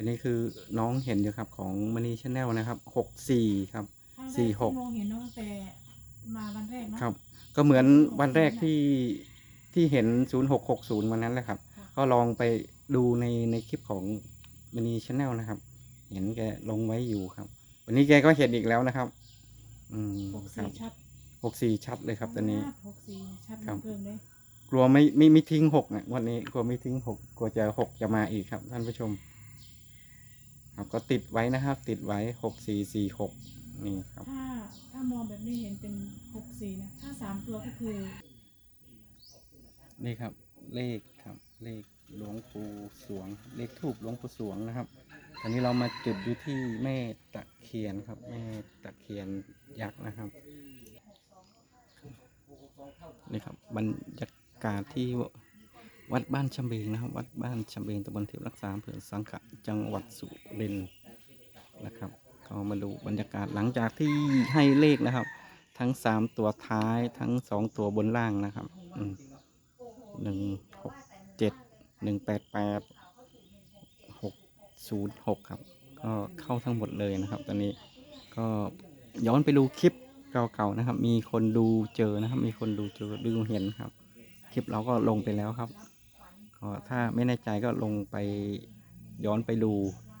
อันนี้คือน้องเห็นอยู่ครับของมณีชาแนลนะครับหกสี่ครับ ครั้งแรกสี่หก ที่มองเห็นตั้งแต่มาวันแรกเนาะครับ ก็เหมือนวันแรกที่ที่เห็นศูนย์หกหกศูนย์วันนั้นแหละครับ ค่ะ ก็ลองไปดูในในคลิปของมณีชาแนลนะครับ เห็นแกลงไว้อยู่ครับ วันนี้แกก็เห็นอีกแล้วนะครับ อืมหกครัสี่บชัดหกสี่ชัดเลยครับตอนนี้ หกสี่ชัดครับเกินเลยกลัวไม่ไม่ไม่ทิ้งหกนะวันนี้กลัวไม่ทิ้งหกกลัวจะหกจะมาอีกครับท่านผู้ชม ครับก็ติดไว้นะครับ ติดไว้หกสี่สี่หกนี่ครับ ถ้าถ้ามองแบบนี้เห็นเป็นหกสี่นะ ถ้าสามตัวก็คือนี่ครับ เลขครับ เลขหลวงปู่สวง เลขทูบหลวงปู่สวงนะครับ ตอนนี้เรามาจุดอยู่ที่แม่ตะเคียนครับ แม่ตะเคียนยักษ์นะครับนี่ครับบรรยากาศที่ วัดบ้านชำเบงนะครับ วัดบ้านชำเบงตำบลเทพรักษาอำเภอสังขะจังหวัดสุรินทร์นะครับ ก็มาดูบรรยากาศหลังจากที่ให้เลขนะครับ ทั้งสามตัวท้ายทั้งสองตัวบนล่างนะครับหนึ่งหกเจ็ดหนึ่งแปดแปดหกศูนย์หกครับ ก็เข้าทั้งหมดเลยนะครับ ตอนนี้ก็ย้อนไปดูคลิปเก่าๆนะครับ มีคนดูเจอนะครับ มีคนดูเจอดูเห็นครับ คลิปเราก็ลงไปแล้วครับ ก็ถ้าไม่แน่ใจก็ลงไปย้อนไปดู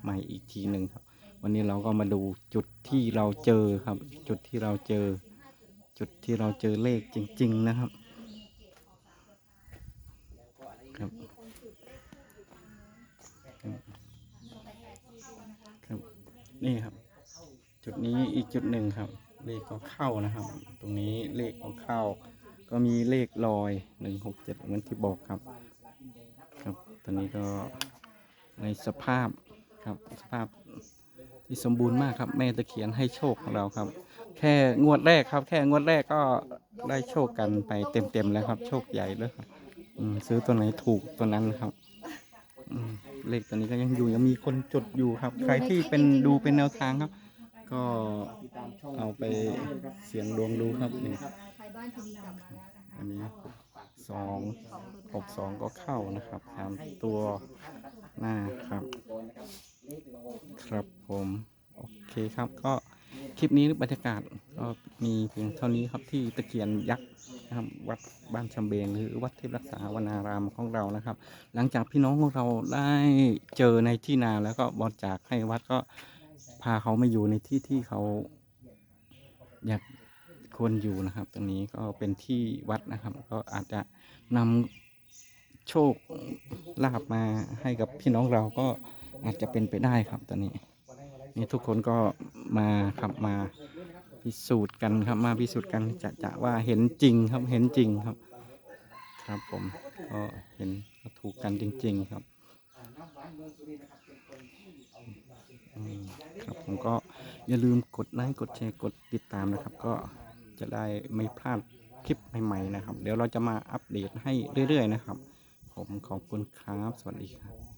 ใหม่อีกทีหนึ่งครับ วันนี้เราก็มาดูจุดที่เราเจอครับ จุดที่เราเจอ จุดที่เราเจอเลขจริง ๆ นะครับครับครับนี่ครับ จุดนี้อีกจุดหนึ่งครับ เลขก็เข้านะครับ ตรงนี้เลขก็เข้า ก็มีเลขลอยหนึ่งหกเจ็ดเหมือนที่บอกครับครับ ตอนนี้ก็ในสภาพครับสภาพที่สมบูรณ์มากครับ แม่ตะเคียนให้โชคของเราครับ แค่งวดแรกครับ แค่งวดแรกก็ได้โชคกันไปเต็มๆแล้วครับ โชคใหญ่เลยครับอืมซื้อตัวไหนถูกตัวนั้นครับอืมเลขตัวนี้ก็ยังอยู่ยังมีคนจดอยู่ครับ ใครที่เป็นดูเป็นแนวทางครับ ก็เอาไปเสียงดวงดูครับนี่ไทยบ้านทีวีกลับมาแล้วนะคะ อันนี้ สองหกสองก็เข้านะครับสามตัวหน้าครับ ครับผม โอเคครับก็คลิปนี้บรรยากาศก็มีเพียงเท่านี้ครับที่ตะเคียนยักษ์นะครับวัดบ้านชำเบงหรือวัดเทพรักษาวนารามของเรานะครับ หลังจากพี่น้องของเราได้เจอในที่นาแล้วก็บริจาคให้วัดก็พาเขามาอยู่ในที่ที่เขาอยาก ควรอยู่นะครับ ตรงนี้ก็เป็นที่วัดนะครับ ก็อาจจะนำโชคลาบมาให้กับพี่น้องเราก็อาจจะเป็นไปได้ครับตอนนี้ นี่ทุกคนก็มาครับมาพิสูจน์กันครับ มาพิสูจน์กันจะจะว่าเห็นจริงครับเห็นจริงครับ ครับผมก็เห็นถูกกันจริง ๆ ครับครับผมก็อย่าลืมกดไลค์กดแชร์กดติดตามนะครับ ก็ จะได้ไม่พลาดคลิปใหม่ๆนะครับ เดี๋ยวเราจะมาอัปเดตให้เรื่อยๆนะครับ ผมขอบคุณครับ สวัสดีครับ